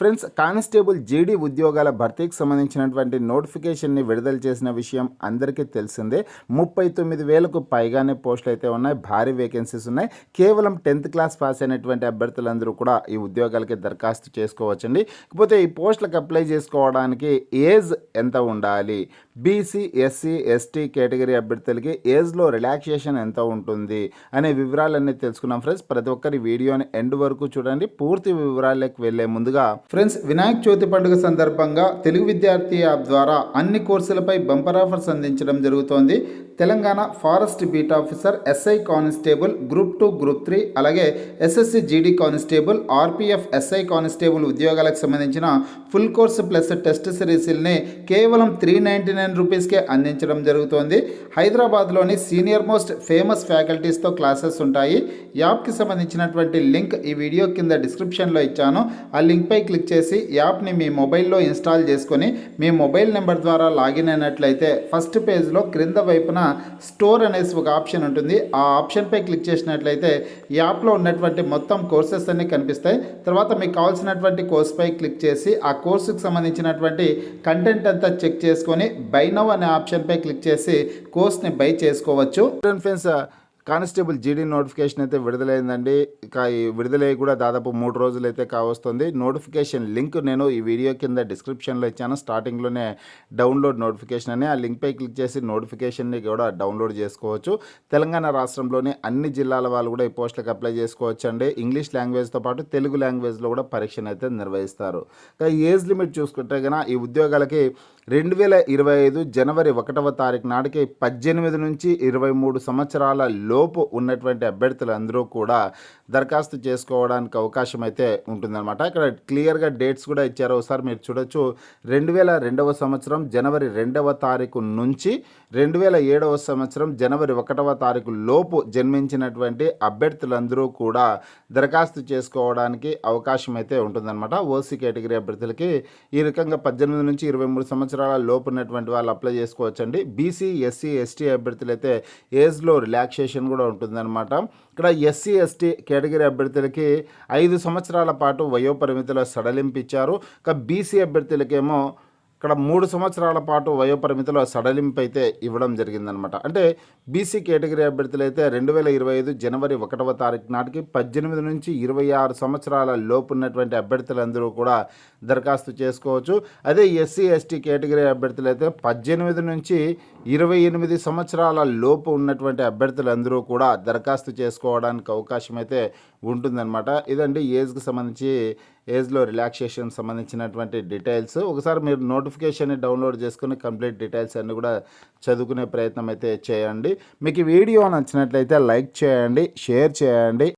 Friends constable జీడీ ఉద్యోగాల భర్తీకి సంబంధించినటువంటి నోటిఫికేషన్ని విడుదల చేసిన విషయం అందరికీ తెలిసిందే. ముప్పై తొమ్మిది వేలకు పైగానే పోస్టులు అయితే ఉన్నాయి భారీ వేకెన్సీస్ ఉన్నాయి. కేవలం టెన్త్ క్లాస్ పాస్ అయినటువంటి అభ్యర్థులందరూ కూడా ఈ ఉద్యోగాలకి దరఖాస్తు చేసుకోవచ్చండి. ఇకపోతే ఈ పోస్టులకు అప్లై చేసుకోవడానికి ఏజ్ ఎంత ఉండాలి? బీసీ ఎస్సీ ఎస్టీ కేటగిరీ అభ్యర్థులకి ఏజ్లో రిలాక్సేషన్ ఎంత ఉంటుంది అనే వివరాలన్నీ తెలుసుకున్నాం ఫ్రెండ్స్. ప్రతి ఒక్కరి వీడియోని ఎండ్ వరకు చూడండి. పూర్తి వివరాలకు వెళ్ళే ముందుగా ఫ్రెండ్స్ వినాయక చవితి పండుగ సందర్భంగా తెలుగు విద్యార్థి యాప్ ద్వారా అన్ని కోర్సులపై బంపర్ ఆఫర్స్ అందించడం జరుగుతోంది. Telangana forest beat officer SI constable group two group three అలాగే SSC GD constable RPF SI constable ఉద్యోగాలకు సంబంధించిన ఫుల్ కోర్సు ప్లస్ టెస్ట్ సిరీస్ని కేవలం త్రీ నైంటీ నైన్ రూపీస్కే అందించడం జరుగుతోంది. హైదరాబాద్లోని సీనియర్ మోస్ట్ ఫేమస్ ఫ్యాకల్టీస్తో క్లాసెస్ ఉంటాయి. యాప్కి సంబంధించినటువంటి లింక్ ఈ వీడియో కింద డిస్క్రిప్షన్లో ఇచ్చాను. ఆ లింక్పై క్లిక్ చేసి యాప్ని మీ మొబైల్లో ఇన్స్టాల్ చేసుకొని మీ మొబైల్ నెంబర్ ద్వారా లాగిన్ అయినట్లయితే ఫస్ట్ పేజ్లో క్రింద వైపున స్టోర్ అనేసి ఒక ఆప్షన్ ఉంటుంది. ఆ ఆప్షన్పై క్లిక్ చేసినట్లయితే యాప్లో ఉన్నటువంటి మొత్తం కోర్సెస్ అన్నీ కనిపిస్తాయి. తర్వాత మీకు కావాల్సినటువంటి కోర్స్పై క్లిక్ చేసి ఆ కోర్సుకు సంబంధించినటువంటి కంటెంట్ అంతా చెక్ చేసుకొని బై నవ్ అనే ఆప్షన్పై క్లిక్ చేసి కోర్స్ని బై చేసుకోవచ్చు. ఫ్రెండ్స్ కానిస్టేబుల్ జీడీ నోటిఫికేషన్ అయితే విడుదలైందండి. విడుదలై విడుదలయ్యి కూడా దాదాపు మూడు రోజులు అయితే కావస్తుంది. నోటిఫికేషన్ లింక్ నేను ఈ వీడియో కింద డిస్క్రిప్షన్లో ఇచ్చాను. స్టార్టింగ్లోనే డౌన్లోడ్ నోటిఫికేషన్ అని ఆ లింక్పై క్లిక్ చేసి నోటిఫికేషన్ని కూడా డౌన్లోడ్ చేసుకోవచ్చు. తెలంగాణ రాష్ట్రంలోని అన్ని జిల్లాల వాళ్ళు కూడా ఈ పోస్టులకు అప్లై చేసుకోవచ్చు అండి ఇంగ్లీష్ లాంగ్వేజ్తో పాటు తెలుగు లాంగ్వేజ్లో కూడా పరీక్షను అయితే నిర్వహిస్తారు. ఏజ్ లిమిట్ చూసుకుంటే కనుక ఈ ఉద్యోగాలకి రెండు వేల ఇరవై ఐదు జనవరి ఒకటవ తారీఖు నాటికి పద్దెనిమిది నుంచి ఇరవై మూడు సంవత్సరాల లోపు ఉన్నటువంటి అభ్యర్థులు అందరూ కూడా దరఖాస్తు చేసుకోవడానికి అవకాశం అయితే ఉంటుందన్నమాట. ఇక్కడ క్లియర్గా డేట్స్ కూడా ఇచ్చారు. ఒకసారి మీరు చూడొచ్చు. రెండు వేల రెండవ సంవత్సరం జనవరి రెండవ తారీఖు నుంచి రెండు వేల ఏడవ సంవత్సరం జనవరి ఒకటవ తారీఖు లోపు జన్మించినటువంటి అభ్యర్థులందరూ కూడా దరఖాస్తు చేసుకోవడానికి అవకాశం అయితే ఉంటుందన్నమాట. ఓసీ కేటగిరీ అభ్యర్థులకి ఈ రకంగా పద్దెనిమిది నుంచి ఇరవై మూడు సంవత్సరాల లోపు ఉన్నటువంటి వాళ్ళు అప్లై చేసుకోవచ్చండి. బీసీ ఎస్సీ ఎస్టీ అభ్యర్థులు అయితే ఏజ్లో రిలాక్సేషన్ కూడా ఉంటుందన్నమాట. ఇక్కడ ఎస్సీ ఎస్టీ కేటగిరీ అభ్యర్థులకి ఐదు సంవత్సరాల పాటు వయోపరిమితిలో సడలింపు ఇచ్చారు. ఇక బీసీ అభ్యర్థులకేమో ఇక్కడ మూడు సంవత్సరాల పాటు వయోపరిమితిలో సడలింపు అయితే ఇవ్వడం జరిగిందనమాట. అంటే బీసీ కేటగిరీ అభ్యర్థులు అయితే రెండు వేల ఇరవై ఐదు జనవరి ఒకటవ తారీఖు నాటికి పద్దెనిమిది నుంచి ఇరవై ఆరు సంవత్సరాల లోపు ఉన్నటువంటి అభ్యర్థులందరూ కూడా దరఖాస్తు చేసుకోవచ్చు. అదే ఎస్సీ ఎస్టీ కేటగిరీ అభ్యర్థులు అయితే పద్దెనిమిది నుంచి ఇరవై ఎనిమిది సంవత్సరాల లోపు ఉన్నటువంటి అభ్యర్థులందరూ కూడా దరఖాస్తు చేసుకోవడానికి అవకాశం అయితే ఉంటుందన్నమాట ఇదండి ఏజ్కి సంబంధించి ఏజ్లో రిలాక్సేషన్ సంబంధించినటువంటి డీటెయిల్స్. ఒకసారి మీరు నోటిఫికేషన్ని డౌన్లోడ్ చేసుకుని కంప్లీట్ డీటెయిల్స్ అన్నీ కూడా చదువుకునే ప్రయత్నం అయితే చేయండి. మీకు ఈ వీడియో నచ్చినట్లయితే లైక్ చేయండి షేర్ చేయండి.